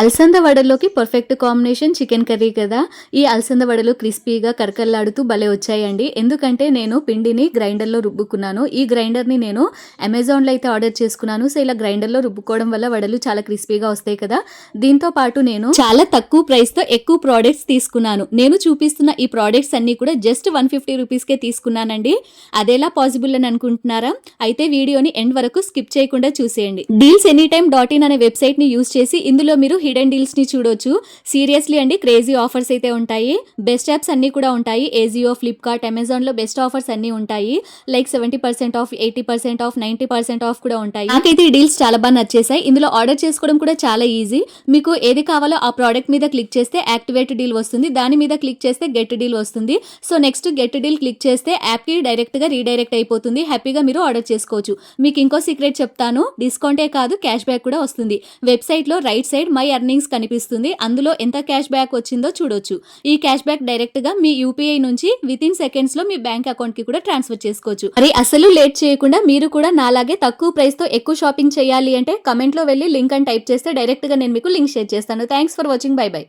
అలసంద వడలోకి perfect combination chicken curry కదా. ఈ అలసంద వడలు క్రిస్పీగా కరకల్లాడుతూ భలే వచ్చాయండి. ఎందుకంటే నేను పిండిని గ్రైండర్లో రుబ్బుకున్నాను. ఈ గ్రైండర్ని నేను అమెజాన్లో అయితే ఆర్డర్ చేసుకున్నాను. సో ఇలా గ్రైండర్లో రుబ్బుకోవడం వల్ల వడలు చాలా క్రిస్పీగా వస్తాయి కదా. దీంతో పాటు నేను చాలా తక్కువ ప్రైస్తో ఎక్కువ ప్రోడక్ట్స్ తీసుకున్నాను. నేను చూపిస్తున్న ఈ ప్రోడక్ట్స్ అన్ని కూడా జస్ట్ వన్ ఫిఫ్టీ రూపీస్కే తీసుకున్నానండి. అదేలా పాసిబుల్ అని అనుకుంటున్నారా? అయితే వీడియోని ఎండ్ వరకు స్కిప్ చేయకుండా చూసేయండి. Deals any time dot in అనే వెబ్సైట్ని యూస్ చేసి ఇందులో మీరు హిడెన్ డీల్స్ని చూడొచ్చు. సీరియస్లీ అండి క్రేజీ ఆఫర్స్ అయితే ఉంటాయి. బెస్ట్ యాప్స్ అన్ని కూడా ఉంటాయి. ఏజియో ఫ్లిప్కార్ట్ అమెజాన్లో బెస్ట్ ఆఫర్స్ అన్ని ఉంటాయి. Like seventy percent off eighty percent off ninety percent off కూడా ఉంటాయి. నాకైతే ఈ డీల్స్ చాలా బాగా నచ్చేసాయి ఇందులో ఆర్డర్ చేసుకోవడం కూడా చాలా ఈజీ మీకు ఏది కావాలో ఆ ప్రోడక్ట్ మీద క్లిక్ చేస్తే యాక్టివేట్ డీల్ వస్తుంది. దాని మీద క్లిక్ చేస్తే గెట్ డీల్ వస్తుంది. So next get deal click చేస్తే యాప్కి డైరెక్ట్గా రీడైరెక్ట్ అయిపోతుంది. హ్యాపీగా మీరు ఆర్డర్ చేసుకోవచ్చు. మీకు ఇంకో సీక్రెట్ చెప్తాను. డిస్కౌంటే కాదు క్యాష్ బ్యాక్ కూడా వస్తుంది. వెబ్సైట్లో రైట్ సైడ్ మై ఎర్నింగ్స్ కనిపిస్తుంది. అందులో ఎంత క్యాష్ బ్యాక్ వచ్చిందో చూడొచ్చు. ఈ క్యాష్ బ్యాక్ డైరెక్ట్గా మీ యూపీఐ నుంచి విత్ ఇన్ సెకండ్స్లో మీ బ్యాంక్ అకౌంట్కి కూడా ట్రాన్స్ఫర్ చేసుకోవచ్చు. మరి అసలు లేట్ చేయకుండా మీరు కూడా నాలాగే తక్కువ ప్రైస్తో ఎక్కువ షాపింగ్ చేయాలి అంటే కమెంట్లో వెళ్ళి లింక్ అని టైప్ చేస్తే డైరెక్ట్గా నేను మీకు లింక్ షేర్ చేస్తాను. Thanks for watching bye bye